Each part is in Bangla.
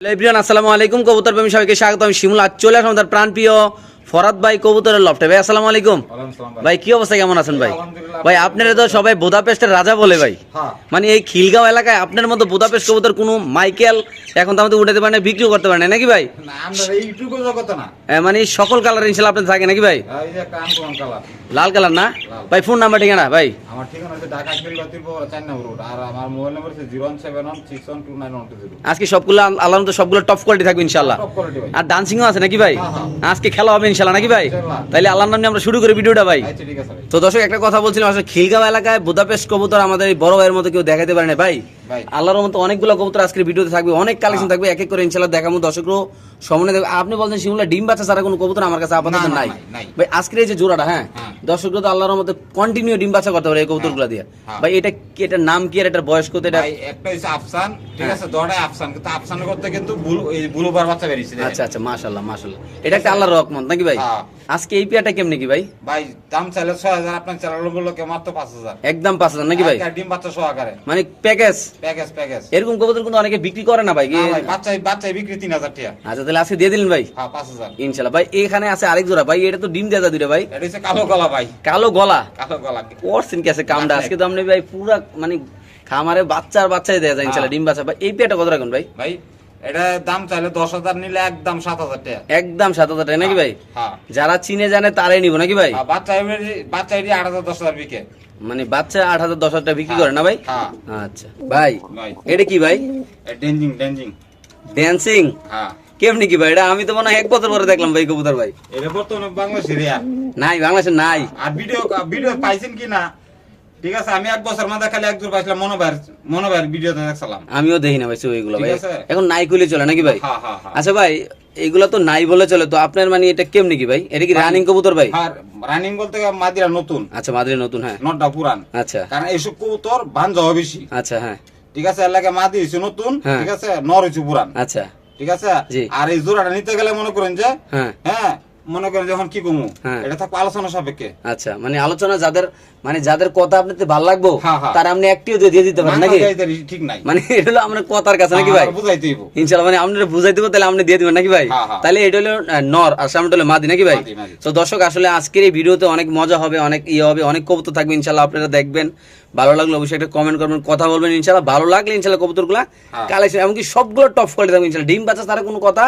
হ্যালো আসসালামু আলাইকুম। কবুতর প্রেমী সবাইকে স্বাগত আমি শিমুল আজ চলে আসলাম তার প্রাণ প্রিয় ফরাদ ভাই কবুতরের লফটে। ভাই আসসালামু আলাইকুম। ভাই। কি অবস্থা? কেমন আছেন ভাই? ভাই আপনারা তো সবাই বোদাপেস্টের রাজা বলে ভাই। হ্যাঁ। মানে এই খিলগাঁও এলাকায় আপনার মতো বোদাপেস্ট কবুতর কোনো মাইকেল এখন তো আমাদের উঠাতে পারে না বিক্রিও করতে পারে না নাকি ভাই? মানে সকল কালার ইনশাল্লাহ আপনার থাকে নাকি ভাই? লাল কালার না? ভাই ফোন নাম্বার ঠিকানা ভাই? আমার ঠিকানা হচ্ছে ঢাকা রোড আর আমার মোবাইল নাম্বার হচ্ছে আজকে সবগুলো আল্লাহ তো সবগুলো টপ কোয়ালিটি থাকবে ইনশাল্লাহ। ভাই। আর ডান্সিংও আছে নাকি ভাই? হ্যাঁ, হ্যাঁ। আজকে খেলা হবে ইনশাল্লাহ নাকি ভাই। তাইলে আল্লাহর নামে আমরা শুরু করি ভিডিওটা ভাই। আচ্ছা ভাই। তো দর্শক একটা কথা বলছিলাম আসলে খিলগাঁও এলাকায় বুদাপেস্ট কবুতর আমাদের এই বড় ভাইয়ের মতো কেউ দেখাতে পারে না। ভাই আল্লাহর মতো অনেকগুলো কবুতর আজকের ভিডিওতে থাকবে অনেক কালেকশন থাকবে এক এক করে ইনশাল্লাহ দেখাবো। দর্শকরও সামনে দেখবে আপনি বলছেন শিমুলা ডিম বাচ্চা ছাড়া কোনো কবুতর আমার কাছে আপাতত নাই। ভাই আজকের এই যে জোড়াটা হ্যাঁ হ্যাঁ। দর্শকরা তো আল্লাহর মতো কন্টিনিউ ডিম বাচ্চা করতে পারে এই কবুতরগুলো দিয়ে। হ্যাঁ। ভাই এটা কি এটার নাম কি আর এটার বয়স কত এটা? ভাই একটা হচ্ছে আফসান ঠিক হ্যাঁ। আছে দড়াই আফসান। কিন্তু আফসান করতে কিন্তু বুলুবার বাচ্চা বেরিয়েছে আচ্ছা আচ্ছা মাশাল্লাহ মাশাল্লাহ এটা একটা আল্লাহর রহমত নাকি ভাই? হ্যাঁ। আজকে এই পেয়ারটা কেমনে কি ভাই? ভাই দাম চাইলে ছয় হাজার আপনার চালালো বলল কে মাত্র পাঁচ হাজার। একদম পাঁচ হাজার নাকি ভাই? ডিম বাচ্চা সহকারে। মানে প্যাকেজ? Package package. এরকম কবুতর কিন্তু অনেকে বিক্রি করে না ভাই? বাচ্চা বাচ্চাই বিক্রি তিন হাজার টাকা। আচ্ছা তাহলে আজকে দিয়ে দিলেন ভাই? হ্যাঁ পাঁচ হাজার। ইনশাল্লাহ ভাই এখানে আছে আরেক জোড়া। ভাই এটা তো ডিম দেওয়া যায় দুইটা ভাই। এটা হচ্ছে কালো গলা ভাই। কালো গলা? কালো গলা। করছেন কি আছে কামটা? আজকে তো আপনি ভাই পুরা মানে খামারে বাচ্চার বাচ্চাই দেওয়া যায় হ্যাঁ। ইনশাল্লাহ ডিম বাচ্চা। ভাই এই পেয়ারটা কত রাখুন ভাই? ভাই এটা দাম চাইলে দশ হাজার নিলে একদম সাত হাজার টাকা। একদম সাত হাজার টাকা নাকি ভাই? হ্যাঁ। যারা চিনে জানে তারাই নিব নাকি ভাই? বাচ্চা বাচ্চা এটি আট হাজার দশ হাজার বিকে। মানে বাচ্চা আট হাজার দশ হাজার টাকা বিক্রি করে না ভাই? হ্যাঁ। আচ্ছা। ভাই এটা কি ভাই? ডেঞ্জিং ড্যান্সিং? হ্যাঁ। কেমনি কি ভাই? এটা আমি তো মনে হয় এক বছর পরে দেখলাম ভাই কবুতর ভাই। এটা বর্তমানে বাংলাদেশে রেয়ার নাই বাংলাদেশে নাই। আর ভিডিও ভিডিও পাইছেন কি না? ঠিক আছে আমি এক বছর মাঝে খালি একদূর পাইছিলাম মনোবার মনোবার ভিডিওতে দেখছিলাম। আমিও দেখি না ভাই ওইগুলো ভাই। এখন নাই কইলে চলে নাকি ভাই? হ্যাঁ হ্যাঁ হ্যাঁ। আচ্ছা ভাই এগুলো তো নাই বলে চলে তো আপনার মানে এটা কেমনি কি ভাই? এটা কি রানিং কবুতর ভাই? রানিং বলতে মাদিরা নতুন। আচ্ছা মাদ্রি নতুন হ্যাঁ। নটটা পুরান। আচ্ছা। কারণ এইসব কবুতর ভান যাওয়া বেশি। আচ্ছা হ্যাঁ। ঠিক আছে এলাকায় মাদি হয়েছে নতুন। ঠিক আছে নর হয়েছে পুরান। আচ্ছা। ঠিক আছে? আর এই জোড়াটা নিতে গেলে মনে করেন যে হ্যাঁ। হ্যাঁ মনে করেন যখন কি কমু? হ্যাঁ। এটা থাকবে আলোচনা সাপেক্ষে। আচ্ছা মানে আলোচনা যাদের মানে যাদের কথা আপনাদের ভালো লাগবো হ্যাঁ, হ্যাঁ। তারা আপনি একটিও দিয়ে দিতে পারেন নাকি? ঠিক নাই। মানে এটা হলো আপনার কথার কাছে নাকি ভাই? আর বুঝাইতে হইব। ইনশাল্লাহ মানে আপনারা বুঝাই দেবো তাহলে আপনি দিয়ে দিবেন নাকি ভাই। তাহলে এটা হলো নর আর সামনে হলো মাদি নাকি ভাই। তো দর্শক আসলে আজকের এই ভিডিওতে অনেক মজা হবে অনেক ইয়ে হবে অনেক কবুতর থাকবে ইনশাল্লাহ আপনারা দেখবেন। ভালো লাগলে অবশ্যই একটা কমেন্ট করবেন কথা বলবেন ইনশাল্লাহ। ভালো লাগলে ইনশাল্লাহ কবুতরগুলা হ্যাঁ। কালেকশন এমনকি সবগুলো টপ কোয়ালিটি থাকবে ইনশাল্লাহ। ডিম বাচ্চা তারা কোনো কথা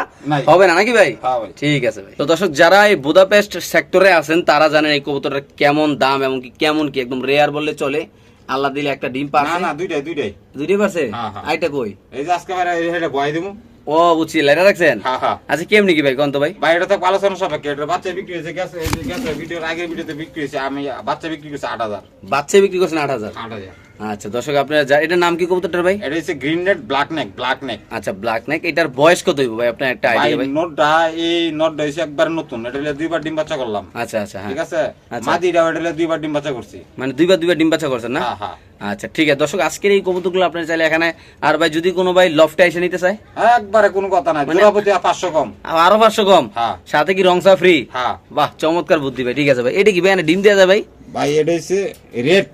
হবে না নাকি ভাই? ভাই। ঠিক আছে ভাই। তো দর্শক যারা এই বুদাপেস্ট সেক্টরে আছেন তারা জানেন এই কবুতরের কেমন দাম এমনকি কেমন কি একদম রেয়ার বললে চলে। আল্লাহ দিলে একটা ডিম না না দুইটাই দুইটাই। দুইটাই পারছে? হ্যাঁ, হ্যাঁ। আইটা কই? এই যে আজকে আমরা এটা বয় দেবো ও বুঝছি লাইটা রাখছেন? হ্যাঁ আচ্ছা কেমনি কি ভাই কোন তো ভাই? ভাই এটা থাকবে আলোচনা সাপেক্ষে এটা বাচ্চা বিক্রি হয়েছে গেছে এই যে গেছে ভিডিওর আগের ভিডিওতে বিক্রি হয়েছে আমি বাচ্চা বিক্রি করছি আট হাজার। বাচ্চা বিক্রি করছেন আট হাজার? আট হাজার। আচ্ছা দর্শক আপনারা যা- এটার নাম কি কবুতরটার ভাই? এটা হচ্ছে green net black neck black neck আচ্ছা ব্ল্যাক নেক এটার বয়স কত হইব ভাই? আপনার একটা আইডিয়া ভাই নোটটা এই নোটটা হচ্ছে একবার নতুন। এটা হলে দুইবার ডিম বাচ্চা করলাম। আচ্ছা আচ্ছা হ্যাঁ। ঠিক আছে? আচ্ছা। মাদিটা এটা হলে দুইবার ডিম বাচ্চা করছি। মানে দুইবার দুইবার ডিম বাচ্চা করছেন না? হ্যাঁ হ্যাঁ। আচ্ছা ঠিক আছে। দর্শক আজকের এই কবুতরগুলো আপনারা চাইলে এখানে আর ভাই যদি কোনো ভাই লফটে এসে নিতে চায়? একবারে কোনো কথা নাই। মানে- জোড়াপতি পাঁচশো কম। আর আরও পাঁচশো কম? হ্যাঁ। সাথে কি রংসা ফ্রি হ্যাঁ। বাহ চমৎকার বুদ্ধি ভাই। ঠিক আছে ভাই। এটা কি ভাই ডিম দেওয়া যায় ভাই? ভাই এটা হচ্ছে রেড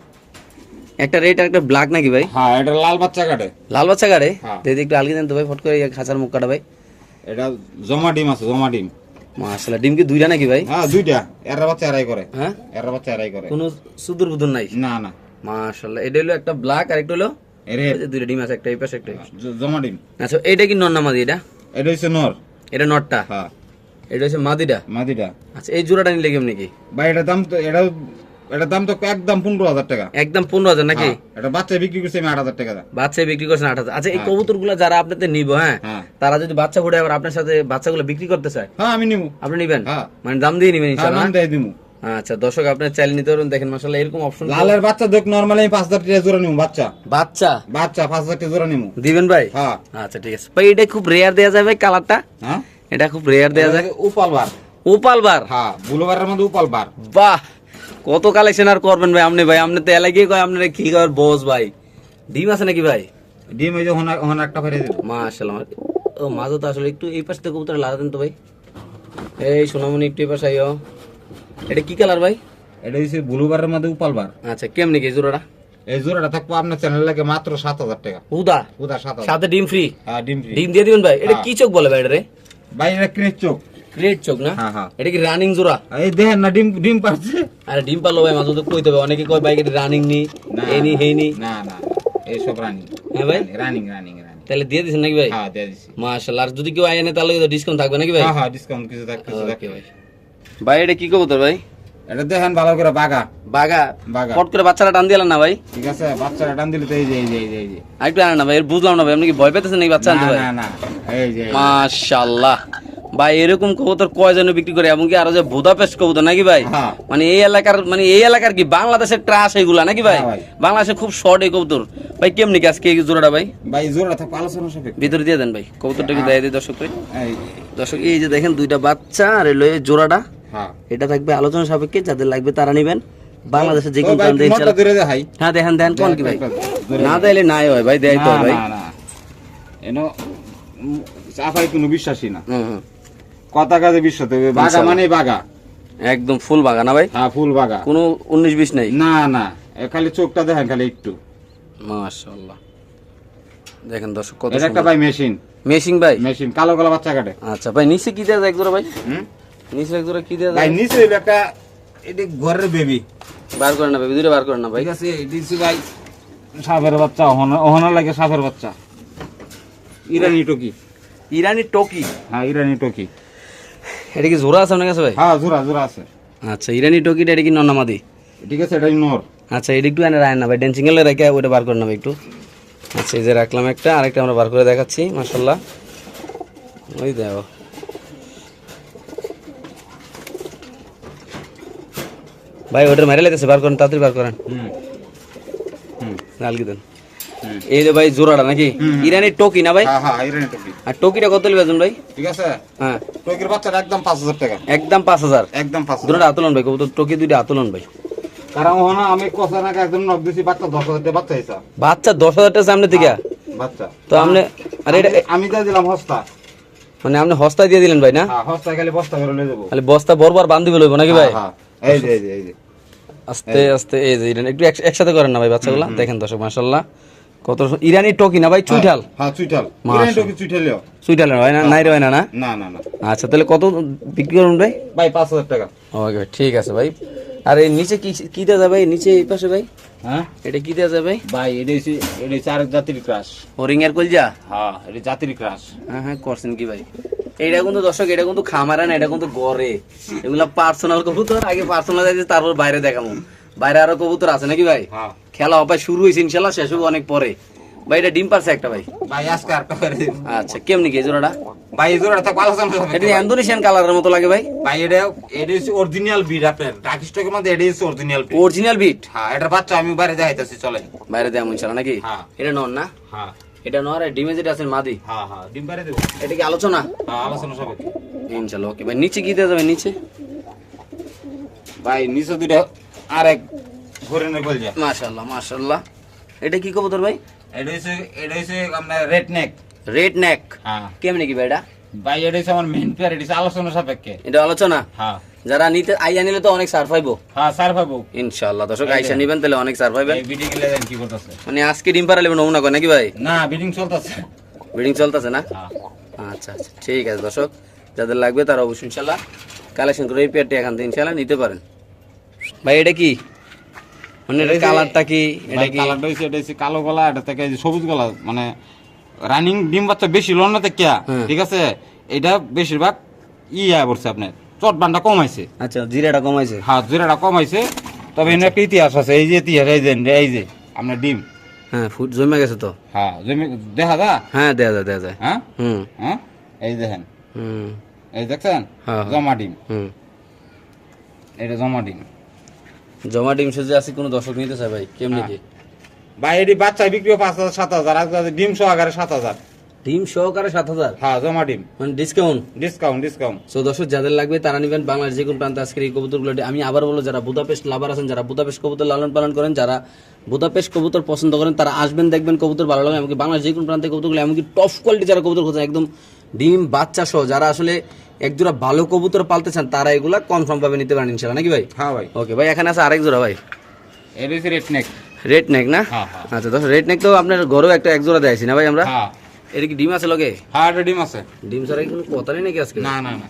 একটা রেড আর একটা ব্ল্যাক নাকি ভাই? হ্যাঁ এটা লাল বাচ্চা কাটে। লাল বাচ্চা গাড়ে হ্যাঁ। দিদি একটু আলগি দেন তো ভাই ফট করে খাঁচার মুখ কাটা ভাই। এটা জমা ডিম আছে জমা ডিম। মাশাআল্লাহ ডিম কি দুইটা নাকি ভাই? হ্যাঁ দুইটা। এরা বাচ্চা এরাই করে। হ্যাঁ? এরা বাচ্চা এরাই করে। কোনো সুদূর বুদুর নাই? না না। মাশাআল্লাহ এটা হলো একটা ব্ল্যাক আর একটা হলো রেড দুইটা ডিম আছে একটা এই পাশে একটা জমা ডিম। আচ্ছা এটা কি নর না মাদি এটা? এটা হচ্ছে নর। এটা নটটা হ্যাঁ। এটা হচ্ছে মাদিটা? মাদিটা। আচ্ছা এই জোড়াটা নিলে কেমন নাকি ভাই এটা দাম তো এটা এটার দাম তো একদম পনেরো হাজার টাকা। একদম পনেরো হাজার নাকি? হ্যাঁ, এটা বাচ্চা বিক্রি করছে আমি আট হাজার টাকা। বাচ্চা বিক্রি করছেন আট হাজার। আচ্ছা এই কবুতর যারা আপনাদের নিব হ্যাঁ হ্যাঁ। তারা যদি বাচ্চা ফুটে আবার আপনার সাথে বাচ্চাগুলো বিক্রি করতে চায় হ্যাঁ আমি নিবো। আপনি নিবেন? হ্যাঁ। মানে দাম দিয়ে নিবেন হ্যাঁ ইনশাআল্লাহ নাম আচ্ছা দর্শক আপনার চাইলে নিতে পারবেন দেখেন মাসাল্লাহ এরকম অপশন লালের বাচ্চা দেখ নর্মালি আমি পাঁচ হাজার টাকা জোড়া নিবো বাচ্চা। বাচ্চা? বাচ্চা পাঁচ হাজার টাকা জোড়া নিবো। দিবেন ভাই? হ্যাঁ। আচ্ছা ঠিক আছে। ভাই এটা খুব রেয়ার দেওয়া যায় ভাই কালারটা হ্যাঁ। এটা খুব রেয়ার দেওয়া যায়। উপাল বার উপাল বার হ্যাঁ বুলোবারের মধ্যে উপাল বার বাহ! কত কালেকশন আর করবেন ভাই? আপনি ভাই আপনি তো এলাকায় কয় আপনার কি খাবার বস ভাই? ডিম আছে নাকি ভাই? ডিম এই যে ওখানে একটা ফেরে দিল। মাশাআল্লাহ। ও মাঝে তো আসলে একটু এই পাশ থেকে কবুতর লাগা দেন তো ভাই। এই সোনামণি একটু এই পাশে আইও। এটা কি কালার ভাই? এটা হচ্ছে বুলোবারের মধ্যে উপাল বার। আচ্ছা কেমনি কি জোড়াটা? এই জোড়াটা থাকব আপনার চ্যানেল লাগে মাত্র সাত হাজার টাকা। উদা উদা সাত হাজার। সাথে ডিম ফ্রি হ্যাঁ ডিম ফ্রি ডিম দিয়ে দিবেন ভাই? এটা হ্যাঁ। কি চোখ বলে ভাই এটা রে ভাই এটা ক্রেট চোখ। গ্রেট চোখ না? হ্যাঁ হ্যাঁ। এটা কি রানিং জোড়া? এই দেখেন না ডিম ডিম পাচ্ছে। আরে ডিম পারল ভাই মাঝে মধ্যে কইতে হবে অনেকে কয় বাইক এটা রানিং নি এই নি হেই নি। না না এইসব রানিং হ্যাঁ ভাই? রানিং রানিং রানিং তাহলে দিয়ে দিছেন নাকি ভাই? হ্যাঁ দিয়ে দিছি। মাশাআল্লাহ আর যদি কেউ আয় তাহলে ডিসকাউন্ট থাকবে নাকি ভাই? হ্যাঁ হ্যাঁ ডিসকাউন্ট কিছু থাক কিছু থাক। ওকে ভাই। ভাই এটা কি কবুতর ভাই? এটা দেখেন ভালো করে বাগা বাগা বাগা পট করে বাচ্চাটা টান দিলেন না ভাই? ঠিক আছে বাচ্চারা টান দিলে তো এই যে এই যে এই যে এই আরেকটু না ভাই বুঝলাম না ভাই আপনি কি ভয় পেতেছেন নাকি বাচ্চা আনতে ভাই? না না এই যে। মাশাআল্লাহ ভাই এরকম কবুতর কয়জনে বিক্রি করে? এমনকি আরও যে বুদাপেস্ট কবুতর নাকি ভাই? হ্যাঁ। মানে এই এলাকার মানে এই এলাকার কি বাংলাদেশের ট্রাস এগুলা নাকি ভাই? হ্যাঁ বাংলাদেশে খুব শর্ট এই কবুতর। ভাই কেমনি কি আজকে জোড়াটা ভাই? ভাই জোড়া থাকব আলোচনা সাপেক্ষে। ভিতরে দিয়ে দেন ভাই কবুতরটা কি দেয় দিই দর্শক ভাই? দর্শক এই যে দেখেন দুইটা বাচ্চা আর এলো জোড়াটা। হ্যাঁ। এটা থাকবে আলোচনা সাপেক্ষে যাদের লাগবে তারা নেবেন। বাংলাদেশে যে কোনো ভাই, প্রান্তে হ্যাঁ দেখেন দেন কোন কি ভাই? না দিলে নাই হয় ভাই দেয় তো ভাই। এনো চাপাই কোনো বিশ্বাসী না। হুম, হুম। কথা কাজে বিশ্বাস হবে বাগা। মানে বাগা। একদম ফুল বাগা না ভাই? হ্যাঁ ফুল বাগা। কোনো উনিশ বিশ নাই? না না খালি চোখটা দেখেন খালি একটু। মাশাআল্লাহ। দেখেন দর্শক কত এটা একটা ভাই মেশিন। মেশিন ভাই? মেশিন কালো কালো বাচ্চা কাটে। আচ্ছা ভাই নিচে কি দেওয়া যায় একজোড়া ভাই? হুম? নিচে একজোড়া কি ভাই যায়? নিচে হইল একটা এটা ঘরের বেবি বার করেন না বেবি দূরে বার করেন না ভাই। ঠিক আছে দিছি ভাই সাপের বাচ্চা ওহনা- লাগে সাপের বাচ্চা। ইরানি টকি। ইরানি টকি? হ্যাঁ ইরানি টকি। এটা কি জোড়া আছে আপনার কাছে ভাই? হ্যাঁ জোড়া জোড়া আছে। আচ্ছা ইরানি টকিটা এটা কি নন্নামাদি? ঠিক আছে এটাই নর। আচ্ছা এটা একটু এনে রায় না ভাই ডেন্সিং এলে রেখে ওটা বার করে নেবে একটু। আচ্ছা এই যে রাখলাম একটা আরেকটা আমরা বার করে দেখাচ্ছি মাশাল্লাহ ওই দেখো। ভাই ওটা মেরে লেগেছে বার করেন তাড়াতাড়ি বার করেন। হুম হুম। দেন। এই যে ভাই জোড়াটা নাকি? ইরানি টকি না ভাই? হ্যাঁ হ্যাঁ ইরানি টকি। আর টকিটা কত লিবেন ভাই? ঠিক আছে? হ্যাঁ। টকির বাচ্চাটা একদম পাঁচ হাজার টাকা। একদম পাঁচ হাজার। একদম পাঁচ হাজার। দুটো আতলন ভাই কবুতর টকি দুইটা আতলন ভাই। কারণ ওখানে আমি কথা নাকি একদম নক দিছি বাচ্চা টাকা বাচ্চা হিসাব বাচ্চা দশ হাজার টাকা সামনে থেকে? বাচ্চা। তো আপনি আর এটা আমি- যা দিলাম হস্তা। মানে আপনি হস্তায় দিয়ে দিলেন ভাই না? হ্যাঁ হস্তা খালি বস্তা করে লয়ে যাব। খালি বস্তা বরবার বান্ধি লইব নাকি ভাই? হ্যাঁ, হ্যাঁ। এই যে এই যে আস্তে আস্তে এই যে একটু একসাথে করেন না ভাই বাচ্চাগুলা? দেখেন দর্শক মাশাল্লাহ কত ইরানি টকি না ভাই? চুইঠাল? হ্যাঁ চুইঠাল। ইরানি টকি চুইঠালিও চুইঠাল হয় না নাই হয় না না? না না না। আচ্ছা তাহলে কত বিক্রি করুন ভাই? ভাই পাঁচ হাজার টাকা। ওকে ঠিক আছে ভাই। আর এই নিচে কি কি দেওয়া যাবে? নিচে এই পাশে ভাই? হ্যাঁ? এটা কি দেওয়া যাবে? ভাই এটা হচ্ছে এটা হচ্ছে আরেক জাতির ক্রাশ এর কলজা? হ্যাঁ এটা জাতির ক্রাশ হ্যাঁ হ্যাঁ করছেন কি ভাই? এইটা কিন্তু দর্শক এটা কিন্তু খামারা না এটা কিন্তু গড়ে এগুলা পার্সোনাল কবুতর আগে পার্সোনাল আছে তারপর বাইরে দেখাবো। বাইরে আরও কবুতর আছে নাকি ভাই? হ্যাঁ। খেলা হবে শুরু হয়েছে ইনশাল্লাহ শেষ হবে অনেক পরে। ভাই এটা ডিম পারছে একটা ভাই? ভাই আজকে আচ্ছা কেমনি কি জোড়াটা? ভাই এই জোড়াটা থাকবে আলোচনা এটা ইন্দোনেশিয়ান কালারের মতো লাগে ভাই? ভাই এটা এটা হচ্ছে অরিজিনাল বিড আপনার ডাক স্টকের মধ্যে এটা হচ্ছে অরিজিনাল বিড অরিজিনাল বিট হ্যাঁ এটা বাচ্চা আমি বাইরে দেখাইতেছি চলে বাইরে ইনশাল্লাহ নাকি? হ্যাঁ। এটা নন না? হ্যাঁ। এটা আর ডিমে যেটা আছে মাদি। হ্যাঁ হ্যাঁ ডিম বাইরে দেবো। এটা কি আলোচনা? হ্যাঁ আলোচনা সবে। ইনশাল্লাহ ওকে ভাই নিচে কি দেওয়া যাবে নিচে? ভাই নিচে দুইটা হরিণের মাশাল্লাহ এটা কি কবুতর ভাই? এটা হচ্ছে এটা আপনার রেড নেক রেড নেক হ্যাঁ। কেমনি কি ভাই এটা? ভাই এটা হচ্ছে আমার পেয়ার এটা আলোচনা সাপেক্ষে। এটা আলোচনা? হ্যাঁ। যারা নিতে আইয়া নিলে তো অনেক সার পাইবো হ্যাঁ স্যার ভাবু ইনশাল্লাহ দর্শক আইসা নিবেন তাহলে অনেক সার পাইবেন বিডিং গেলে কি করতেছে। মানে আজকে ডিম পারা নেবেন নমুনা করে নাকি ভাই? না বিডিং চলতেছে। বিল্ডিং চলতেছে না? হ্যাঁ। আচ্ছা আচ্ছা ঠিক আছে দর্শক। যাদের লাগবে তারা অবশ্যই ইনশাল্লাহ কালেকশন করে এই পেয়ারটি এখান থেকে ইনশাল্লাহ নিতে পারেন। ভাই এটা কি? মানে যে- কালারটা কি? এটা কি? কালারটা হচ্ছে এটা হচ্ছে কালো গলা এটা থেকে সবুজ গলা? মানে রানিং ডিম বাচ্চা বেশি লন না থেকে হ্যাঁ। ঠিক আছে? এটা বেশিরভাগ ইয়া পড়ছে আপনার চট বান্ডা কমাইছে। আচ্ছা জিরাটা কমাইছে। হাত জোড়াটা কমাইছে। তবে এনে একটা ইতিহাস আছে এই যে ইতিহাস এই যে এই যে আপনার ডিম। হ্যাঁ ফুট জমে গেছে তো। হ্যাঁ জমি দেখা যা হ্যাঁ দেয়া যায় দেয়া যায়। হ্যাঁ? হুম। হ্যাঁ? এই দেখেন। হুম। এই দেখছেন? হ্যাঁ, হ্যাঁ। জমা ডিম। হুম। এটা জমা ডিম। জমা ডিম সেজে আছে কোনো দর্শক নিতে চায় ভাই? কেমনি কি? ভাই এটি বাচ্চা বিক্রিও পাঁচ হাজার সাত হাজার আর ডিম সহকারে সাত হাজার। ডিম সহকারে সাত হাজার? হ্যাঁ জমা ডিম। মানে ডিসকাউন্ট ডিসকাউন্ট ডিসকাউন্ট সো দর্শক যাদের লাগবে তারা নেবেন বাংলার যে কোনো প্রান্তে আজকের এই কবুতরগুলো আমি আবার বলব যারা বুদাপেস্ট লাভার আছেন যারা বুদাপেস্ট কবুতর লালন পালন করেন যারা বুদাপেস্ট কবুতর পছন্দ করেন তারা আসবেন দেখবেন কবুতর ভালো লাগে। এমনকি বাংলার যে কোনো প্রান্তে কবুতরগুলো এমনকি টপ কোয়ালিটি যারা কবুতর খোঁজেন একদম ডিম বাচ্চা সহ যারা আসলে একজোড়া ভালো কবুতর পালতে চান তারা এগুলা কনফার্ম ভাবে নিতে পারেন ইনশাল্লাহ নাকি ভাই? হ্যাঁ ভাই। ওকে ভাই এখানে আছে আরেক জোড়া ভাই। এটা হচ্ছে রেড নেক রেড নেক না? হ্যাঁ, হ্যাঁ। আচ্ছা দশ রেড নেক তো আপনার ঘরেও একটা এক জোড়া দেয়ছি না ভাই আমরা? হ্যাঁ। এটা কি ডিম আছে লগে? হ্যাঁ এটা ডিম আছে। ডিম ছাড়া কোনো কথা নেই নাকি আজকে? না না না।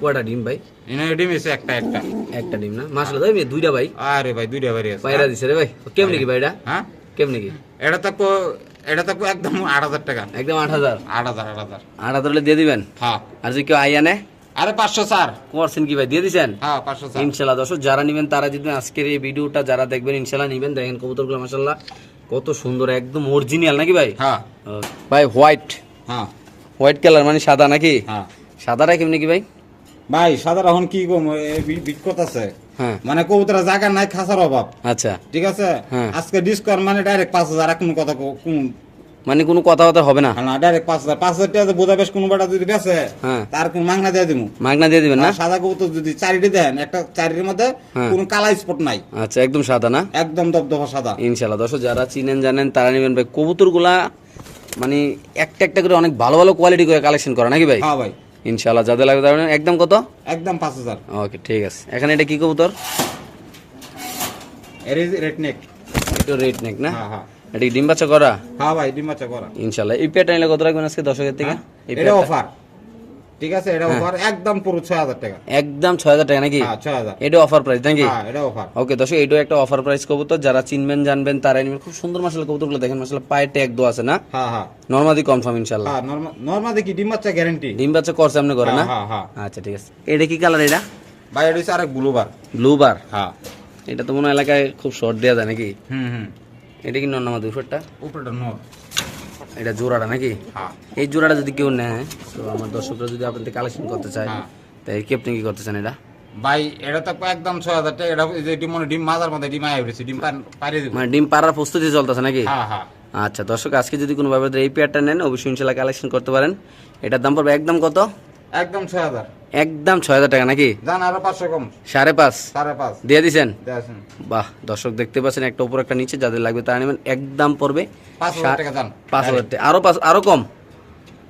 কয়টা ডিম ভাই? এনে ডিম এসে একটা একটা। একটা ডিম না? মাসলা ভাই দুইটা ভাই। আরে ভাই দুইটা বাড়ি আছে। পায়রা দিছে রে ভাই। কেমনি কি ভাই এটা হ্যাঁ। কেমনি কি? এটা তো এটা তো একদম আট হাজার টাকা। একদম আট হাজার? আট হাজার আট হাজার। আট হাজার হলে দিয়ে দিবেন? হ্যাঁ। আর যদি কেউ আইয়া নেয় আরে পাঁচশো চার। করছেন কি ভাই দিয়ে দিছেন? হ্যাঁ পাঁচশো চার। ইনশাল্লাহ দর্শক যারা নেবেন তারা জিতবেন। আজকের এই ভিডিওটা যারা দেখবেন ইনশাল্লাহ নেবেন। দেখেন কবুতরগুলো মাসাল্লাহ কত সুন্দর একদম অরিজিনাল নাকি ভাই? হ্যাঁ। ভাই হোয়াইট হ্যাঁ। হোয়াইট কালার মানে সাদা নাকি? হ্যাঁ। সাদাটা কেমনি কি ভাই? ভাই সাদা এখন কি বিকট আছে? হ্যাঁ। মানে কবুতরা জায়গা নাই খাসার অভাব। আচ্ছা। ঠিক আছে? হ্যাঁ। আজকে ডিসকাউন্ট মানে ডাইরেক্ট পাঁচ হাজার কোনো কথা মানে কোনো কথাবার্তা হবে না? না ডাইরেক্ট পাঁচ হাজার। পাঁচ হাজার টাকা বোঝা বেশ কোনো বেটা যদি বেছে হ্যাঁ। তার কোন মাংনা দিয়ে দিব মাগনা দিয়ে দিবেন না? সাদা কবুতর যদি চারিটি দেন একটা চারিটির মধ্যে। কোনো কালা স্পট নাই। আচ্ছা একদম সাদা না? একদম দবদবা সাদা। ইনশাল্লাহ দর্শক যারা চিনেন জানেন তারা নেবেন ভাই। কবুতরগুলা মানে একটা একটা করে অনেক ভালো ভালো কোয়ালিটি করে কালেকশন করে নাকি ভাই? হ্যাঁ ভাই। ইনশাল্লাহ যাদের লাগবে তার একদম কত? একদম পাঁচ হাজার। ওকে ঠিক আছে। এখানে এটা কি কবুতর? রেট নেক একটু রেড নেক না? হ্যাঁ হ্যাঁ। এটা ডিম বাচ্চা করা? হ্যাঁ ভাই ডিম বাচ্চা করা। ইনশাল্লাহ এই নিলে কত রাখবেন আজকে দর্শকের থেকে? হ্যাঁ, এটা অফার ঠিক আছে? এটা অফার একদম পুরো ছয় হাজার টাকা। একদম ছয় হাজার টাকা নাকি? হ্যাঁ ছয় হাজার। এটা অফার প্রাইস নাকি? হ্যাঁ এটা অফার ওকে দর্শক এইটাও একটা অফার প্রাইস কবুতর। যারা চিনবেন জানবেন তারাই নেবেন। খুব সুন্দর মাসাল কবুতরগুলো দেখেন মাসাল পায়ে ট্যাগ দো আছে না? হ্যাঁ হ্যাঁ। নর্মালি কনফার্ম ইনশাল্লাহ। হ্যাঁ নর্মাল নর্মাল ডিম বাচ্চা গ্যারান্টি ডিম বাচ্চা করছে আপনি করে না? হ্যাঁ হ্যাঁ আচ্ছা ঠিক আছে। এটা কি কালার এটা? ভাই এটা হচ্ছে আরেক ব্লু বার ব্লু বার হ্যাঁ। এটা তো মনে এলাকায় খুব শর্ট দেওয়া যায় নাকি? হুম হুম। এটা কি নর্নামা দুশোটা উপরেটা নর এটা জোড়াটা নাকি? হ্যাঁ। এই জোড়াটা যদি কেউ নেয় তো আমার দর্শকরা যদি আপনাদের কালেকশন করতে চায় হ্যাঁ। তাই কি আপনি কি করতে চান এটা? ভাই এটা তো একদম ছয় হাজার টাকা এটা এই যে ডিম মনে ডিম মাজার মধ্যে ডিম আয় উঠেছে ডিম পারিয়ে দিব। মানে ডিম পারার প্রস্তুতি চলতেছে নাকি? হ্যাঁ হ্যাঁ। আচ্ছা দর্শক আজকে যদি কোনো ব্যাপারে এই পেয়ারটা নেন অবশ্যই ইনশাল্লাহ কালেকশন করতে পারেন। এটার দাম পড়বে একদম কত? একদম ছয় হাজার। একদম ছয় হাজার টাকা নাকি? সাড়ে পাঁচ? দিয়ে দেখেন বাহ দর্শক দেখতে পাচ্ছেন একটা উপর একটা নিচে যাদের লাগবে তারা নেবেন। একদম পড়বে পাঁচ হাজার টাকা আরও পাঁচ আরও কম?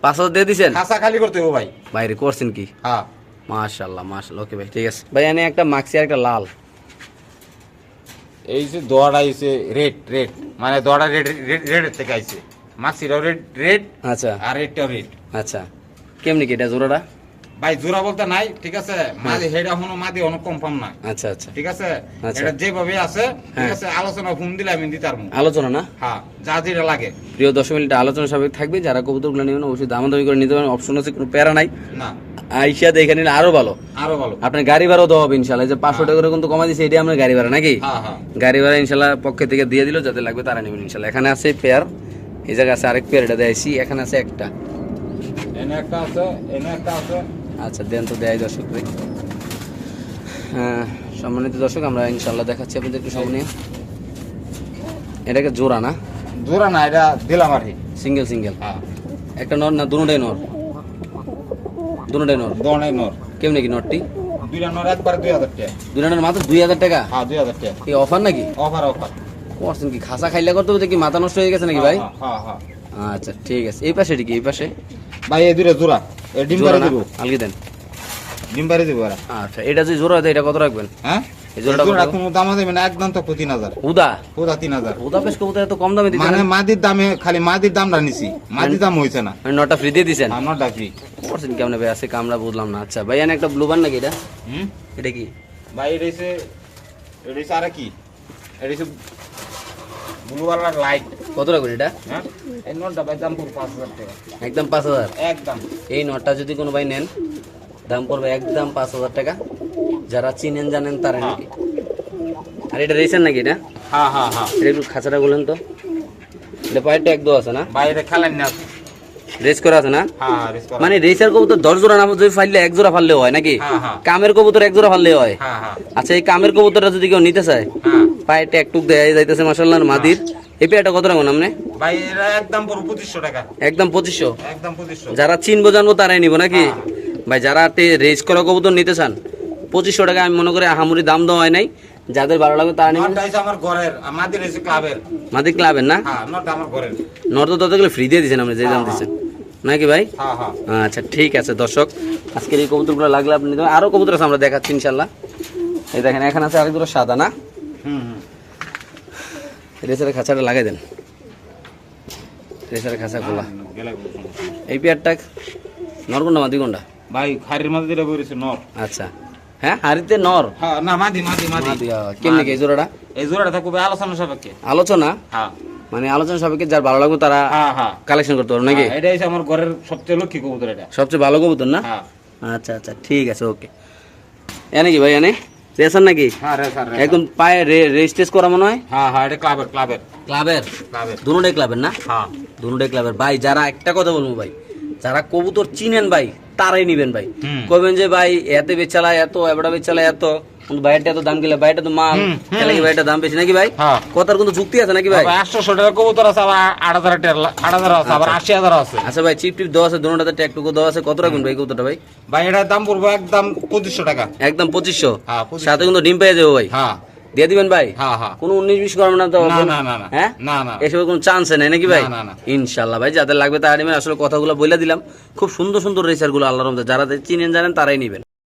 পাঁচ হাজার দিয়ে খাসা খালি করতে ভাই। বাইরে করছেন কি? হ্যাঁ। মাশাল্লাহ মাশাল্লাহ ওকে ভাই ঠিক আছে। ভাই এনে একটা মাক্সি আর একটা লাল। এই যে দোয়াটা আইছে রেড রেড মানে দোয়াটা রেড রেডের থেকে আইছে। মাক্সিটাও রেড রেড আচ্ছা। আর রেডটাও রেড আচ্ছা। কেমনি কি এটা জোড়াটা? ভাই জোড়া বলতে নাই ঠিক আছে? মাদি হেডা হনো মাদি হনো কনফার্ম না আচ্ছা আচ্ছা। ঠিক আছে? আচ্ছা। এটা যেভাবে আছে ঠিক হ্যাঁ। আছে আলোচনা ফোন দিলে আমি দিতে পারব আলোচনা না? হ্যাঁ যা যেটা লাগে। প্রিয় দর্শক মিনিট আলোচনা সাবেক থাকবে। যারা কবুতরগুলো নেবেন অবশ্যই দামাদামি করে নিতে পারেন। অপশন আছে কোনো প্যারা নাই। না। আইসা দেখে নিলে আরও ভালো। আরও ভালো। আপনার গাড়ি ভাড়াও দেওয়া হবে ইনশাল্লাহ যে পাঁচশো টাকা করে কিন্তু কমা দিচ্ছে এটাই আপনার গাড়ি ভাড়া নাকি? হ্যাঁ হ্যাঁ। গাড়ি ভাড়া ইনশাল্লাহ পক্ষে থেকে দিয়ে দিল যাতে লাগবে তারা নেবেন ইনশাল্লাহ এখানে আছে পেয়ার এই জায়গায় আছে আরেক পেয়ার এটা দেয়ছি এখানে আছে একটা। এনে একটা আছে এনে একটা আছে। আচ্ছা দেন তো দেয় দর্শক ভাই। হ্যাঁ সম্মানিত দর্শক আমরা ইনশাল্লাহ দেখাচ্ছি আপনাদেরকে সামনে। এটাকে জোড়া না? জোড়া না এটা দিলাম আর সিঙ্গেল সিঙ্গেল। হ্যাঁ। একটা নর না দুটাই নর? দুটাই নর? দোয়ানাই নর। কেমনি কি নরটি? দুইটা নর একবার দুই হাজার টাকা। দুটা নর মাত্র দুই হাজার টাকা? হ্যাঁ দুই হাজার টাকা। এই অফার নাকি? Offer offer. করছেন কি? খাসা খাইলে করতে হবে কি? মাথা নষ্ট হয়ে গেছে নাকি ভাই? আচ্ছা ঠিক আছে। এই পাশে কি? এই পাশে? ভাই এই দুটো জোড়া। ডিম আলগি দেন। দিব আচ্ছা এটা যদি জোড়া হয় এটা কত রাখবেন? হ্যাঁ? এই জোড়াটা কত? কোনো দাম দেবে না একদম তো তিন হাজার উদা ওটা তিন হাজার। উদা পেশ কবুতর এত কম দামে দিচ্ছেন মানে মাদির দামে খালি মাদির দামটা নিছি। মাদির দাম হয়েছে না। মানে নটা ফ্রি দিয়ে দিছেন? আমার ডাকি করছেন কেমন ভাই? আছে কামড়া বুঝলাম না। আচ্ছা ভাই এনে একটা ব্লু বান নাকি এটা? হুম? এটা কি? ভাই এটা আর কি এটা ব্লু লাইট কত রাখবেন এটা? হ্যাঁ? এই নোটটা ভাই দাম পুরো পাঁচ হাজার টাকা। একদম পাঁচ হাজার? একদম। এই নটটা যদি কোনো ভাই নেন দাম পড়বে একদম পাঁচ হাজার টাকা। যারা চিনেন জানেন তারা নাকি আর এটা রেসেন নাকি এটা? হ্যাঁ হ্যাঁ হ্যাঁ। এটা একটু খাঁচাটা বলেন তো। এটা পায়েরটা একদম আছে না? খেলেন না রেস করা আছে না? হ্যাঁ হ্যাঁ মানে রেসার কবুতর দশ জোড়া নাম যদি ফাইলে এক জোড়া ফাললে হয় নাকি? হ্যাঁ, হ্যাঁ। কামের কবুতর এক জোড়া ফাললে হয়। হ্যাঁ হ্যাঁ। আচ্ছা এই কামের কবুতরটা যদি কেউ নিতে চায় হ্যাঁ। পায়ে ট্যাকটুক দেয় যাইতেছে মাসাল্লাহ মাদির। এই পেয়ারটা কত রাখবেন আপনি ভাই এটা একদম পুরো পঁচিশশো টাকা। একদম পঁচিশশো? একদম পঁচিশশো। যারা চিনবো জানব তারাই নিবো নাকি? ভাই যারা রেজ করা কবুতর নিতে চান পঁচিশশো টাকা আমি মনে করি আহামরি দাম দেওয়া হয় নাই। যাদের ভালো লাগবে তারা নেবেন। আমার ঘরের মাদির হচ্ছে ক্লাবের। মাদির ক্লাবের না? হ্যাঁ নটটা আমার ঘরের। নর্দ ততগুলো ফ্রি দিয়ে দিচ্ছেন আপনি যে দাম দিচ্ছেন নাকি ভাই? হ্যাঁ হ্যাঁ। আচ্ছা ঠিক আছে দর্শক আজকের এই কবুতরগুলো লাগলে আপনি আরও কবুতর আছে আমরা দেখাচ্ছি ইনশাল্লাহ এই দেখেন এখানে আছে আরেক দুটো সাদা না? রেসারের খাঁচাটা লাগাই দেন। রেসারের খাঁচা খোলা। এই পেয়ারটা নরগুন্ডা মাদি কোনটা ভাই খারির মধ্যে দিলে বলেছে নর। আচ্ছা। হ্যাঁ হাড়িতে নর? হ্যাঁ না মাদি মাদি মাদি। কেমনি এই জোড়াটা? এই জোড়াটা থাকবে আলোচনা সাপেক্ষে। আলোচনা? হ্যাঁ। মানে আলোচনা সাপেক্ষে যার ভালো লাগবে তারা হ্যাঁ হ্যাঁ। কালেকশন করতে পারবে নাকি? হ্যাঁ, এটা হচ্ছে আমার ঘরের সবচেয়ে লক্ষ্মী কবুতর এটা। সবচেয়ে ভালো কবুতর না? হ্যাঁ। আচ্ছা আচ্ছা ঠিক আছে ওকে। এনে কি ভাই এনে? রেসার নাকি? হ্যাঁ একদম পায়ে রেজিস্ট্রেস করা মনে হয়? হ্যাঁ হ্যাঁ এটা ক্লাবের ক্লাবের। ক্লাবের? ক্লাবের। দুটোটাই ক্লাবের না? হ্যাঁ। দুটোটাই ক্লাবের। ভাই যারা একটা কথা বলব ভাই যারা কবুতর চিনেন ভাই তারাই নিবেন ভাই। কবেন যে ভাই এতে বেচালা এত এবড়া বেচালা এত। কিন্তু বাইরটা এত দাম গেলে বাইরটা তো মাল। হুম, হুম। বাইরটা দাম বেশি নাকি ভাই? হ্যাঁ। কথার কোনো যুক্তি আছে নাকি ভাই? আটশো টাকার কবুতর আছে আবার আট হাজার আট আছে আবার আশি হাজার আছে। আচ্ছা ভাই চিপ টিপ দেওয়া আছে দুটোটাতে ট্যাকটুকু দেওয়া আছে কত রাখবেন ভাই কবুতরটা ভাই? ভাই এটার দাম পড়ব একদম পঁচিশশো টাকা। একদম পঁচিশশো? হ্যাঁ সাথে কিন্তু ডিম পেয়ে যাব ভাই। হ্যাঁ। দিয়ে দিবেন ভাই? হ্যাঁ হ্যাঁ। কোনো উনিশ বিশ করবেন না তো হ্যাঁ? এসবের কোনো চান্স নেই নাকি ভাই। ইনশাল্লাহ ভাই যাদের লাগবে তারা নেবেন। আসলে কথাগুলো বলে দিলাম। খুব সুন্দর সুন্দর রেসারগুলো আল্লাহর রহমতে যারা চিনেন জানেন তারাই নিবেন।